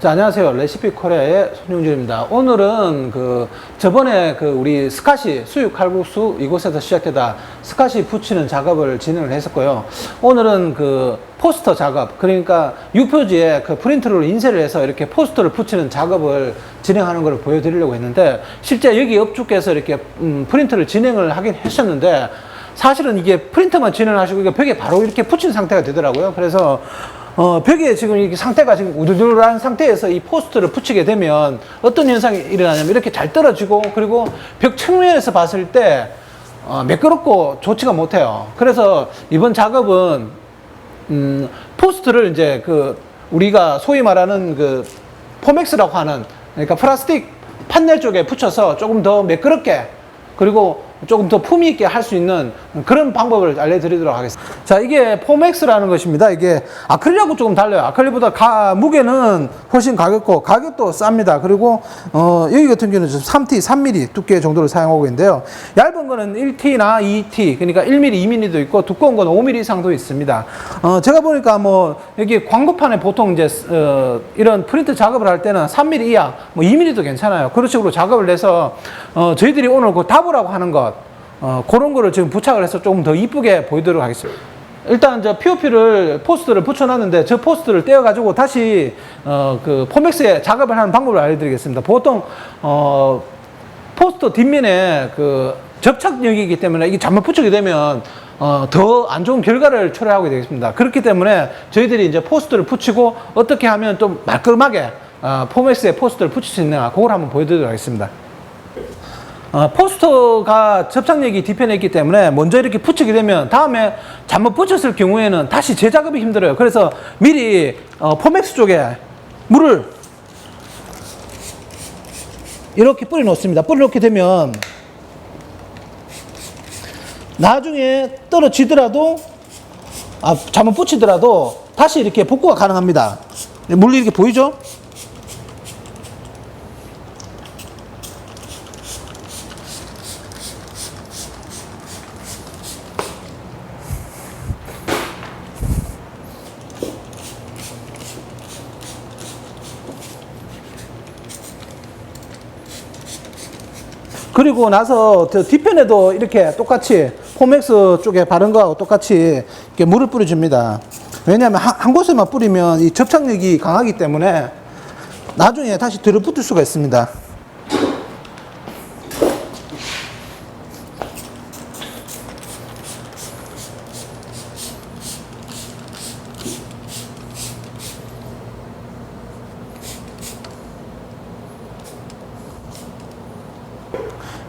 자, 안녕하세요. 레시피 코리아의 손용준입니다. 오늘은 그 저번에 그 우리 스카시 수육 칼국수 이곳에서 시작되다 스카시 붙이는 작업을 진행을 했었고요. 오늘은 그 포스터 작업, 그러니까 유표지에 그 프린트를 인쇄를 해서 이렇게 포스터를 붙이는 작업을 진행하는 걸 보여드리려고 했는데 실제 여기 업주께서 이렇게 음, 프린트를 진행을 하긴 하셨는데 사실은 이게 프린터만 진행하시고 이게 벽에 바로 이렇게 붙인 상태가 되더라고요. 그래서 어, 벽에 지금 이렇게 상태가 지금 우두두한 상태에서 이 포스트를 붙이게 되면 어떤 현상이 일어나냐면 이렇게 잘 떨어지고 그리고 벽 측면에서 봤을 때 어, 매끄럽고 좋지가 못해요. 그래서 이번 작업은 음, 포스트를 이제 그 우리가 소위 말하는 그 포맥스라고 하는 그러니까 플라스틱 판넬 쪽에 붙여서 조금 더 매끄럽게 그리고 조금 더 품위 있게 할 수 있는 그런 방법을 알려드리도록 하겠습니다. 자, 이게 포맥스라는 것입니다. 이게 아크릴하고 조금 달라요. 아크릴보다 가, 무게는 훨씬 가볍고 가격도 쌉니다. 그리고 어, 여기 같은 경우는 지금 3T, 3mm 두께 정도를 사용하고 있는데요. 얇은 거는 1T나 2T, 그러니까 1mm, 2mm도 있고 두꺼운 건 5mm 이상도 있습니다. 어, 제가 보니까 뭐 여기 광고판에 보통 이제 어, 이런 프린트 작업을 할 때는 3mm 이하, 뭐 2mm도 괜찮아요. 그런 식으로 작업을 해서 어, 저희들이 오늘 그 답으라고 하는 것 어, 그런 거를 지금 부착을 해서 조금 더 이쁘게 보이도록 하겠습니다. 일단 저 POP를 포스트를 붙여놨는데 저 포스트를 떼어가지고 다시 어, 그 포맥스에 작업을 하는 방법을 알려드리겠습니다. 보통 어, 포스터 뒷면에 그 접착력이기 때문에 이게 잘못 붙이게 되면 어, 더 안 좋은 결과를 초래하게 되겠습니다. 그렇기 때문에 저희들이 이제 포스트를 붙이고 어떻게 하면 좀 말끔하게 어, 포맥스에 포스트를 붙일 수 있나 그걸 한번 보여드리도록 하겠습니다. 어, 포스터가 접착력이 뒤편에 있기 때문에 먼저 이렇게 붙이게 되면 다음에 잘못 붙였을 경우에는 다시 재작업이 힘들어요. 그래서 미리 어, 포맥스 쪽에 물을 이렇게 뿌려 놓습니다. 뿌려 놓게 되면 나중에 떨어지더라도 아, 잘못 붙이더라도 다시 이렇게 복구가 가능합니다. 물이 이렇게 보이죠? 그리고 나서 저 뒤편에도 이렇게 똑같이 포맥스 쪽에 바른 거하고 똑같이 이렇게 물을 뿌려줍니다. 왜냐하면 한, 한 곳에만 뿌리면 이 접착력이 강하기 때문에 나중에 다시 들어붙을 수가 있습니다.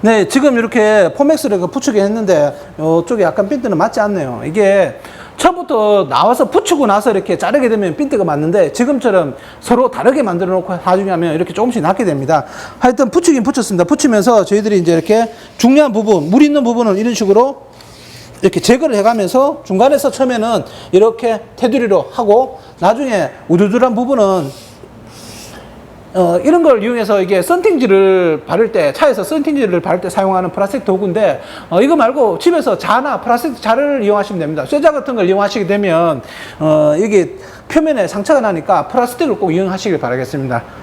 네, 지금 이렇게 포맥스를 그 붙이게 했는데 이쪽에 약간 핀트는 맞지 않네요. 이게 처음부터 나와서 붙이고 나서 이렇게 자르게 되면 핀트가 맞는데 지금처럼 서로 다르게 만들어 놓고 하주냐면 이렇게 조금씩 낫게 됩니다. 하여튼 붙이긴 붙였습니다. 붙이면서 저희들이 이제 이렇게 중요한 부분, 물 있는 부분을 이런 식으로 이렇게 제거를 해가면서 중간에서 처음에는 이렇게 테두리로 하고 나중에 우두두한 부분은 어, 이런 걸 이용해서 이게 썬팅지를 바를 때, 차에서 썬팅지를 바를 때 사용하는 플라스틱 도구인데, 어, 이거 말고 집에서 자나 플라스틱 자를 이용하시면 됩니다. 쇠자 같은 걸 이용하시게 되면, 어, 이게 표면에 상처가 나니까 플라스틱을 꼭 이용하시길 바라겠습니다.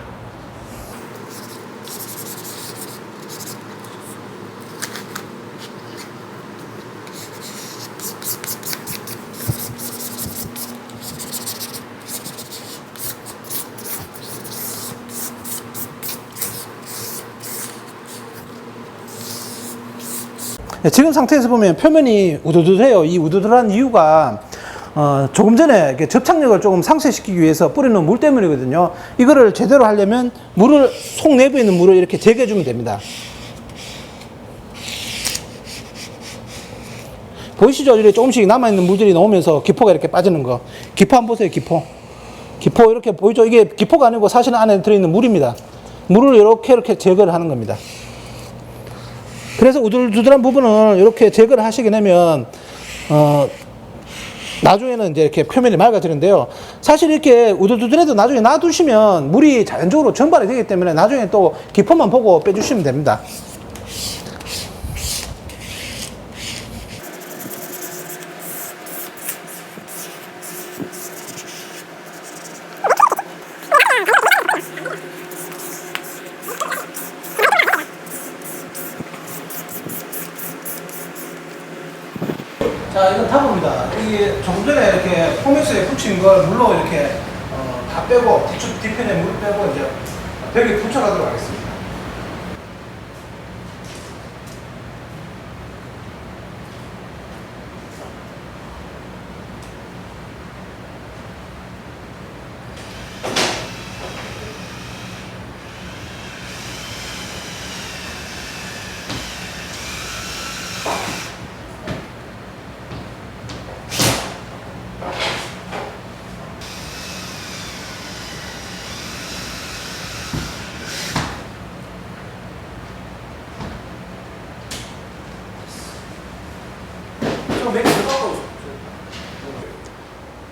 지금 상태에서 보면 표면이 우두두해요. 이 우두두한 이유가 어, 조금 전에 접착력을 조금 상쇄시키기 위해서 뿌리는 물 때문이거든요. 이거를 제대로 하려면 물을 속 내부에 있는 물을 이렇게 제거해 주면 됩니다. 보이시죠? 이렇게 조금씩 남아있는 물들이 나오면서 기포가 이렇게 빠지는 거. 기포 한번 보세요, 기포. 기포 이렇게 보이죠? 이게 기포가 아니고 사실 안에 들어있는 물입니다. 물을 이렇게 이렇게 제거를 하는 겁니다. 그래서 우들두들한 부분을 이렇게 제거를 하시게 되면, 어, 나중에는 이제 이렇게 표면이 맑아지는데요. 사실 이렇게 우들두들해도 나중에 놔두시면 물이 자연적으로 전발이 되기 때문에 나중에 또 기포만 보고 빼주시면 됩니다. 자, 이건 타보입니다. 여기 조금 전에 이렇게 포맥스에 붙인 걸 물로 이렇게 어, 다 빼고 뒤쪽 뒤편에 물 빼고 이제 벽에 붙여가도록 하겠습니다.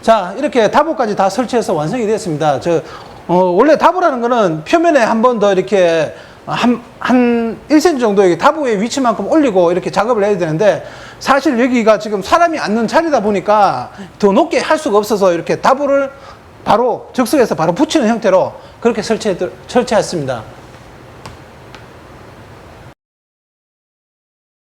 자, 이렇게 다보까지 다 설치해서 완성이 됐습니다. 저, 어, 원래 다보라는 거는 표면에 한 번 더 이렇게 한, 한 1cm 정도 다보의 위치만큼 올리고 이렇게 작업을 해야 되는데 사실 여기가 지금 사람이 앉는 자리다 보니까 더 높게 할 수가 없어서 이렇게 다보를 바로 즉석에서 바로 붙이는 형태로 그렇게 설치해, 설치했습니다.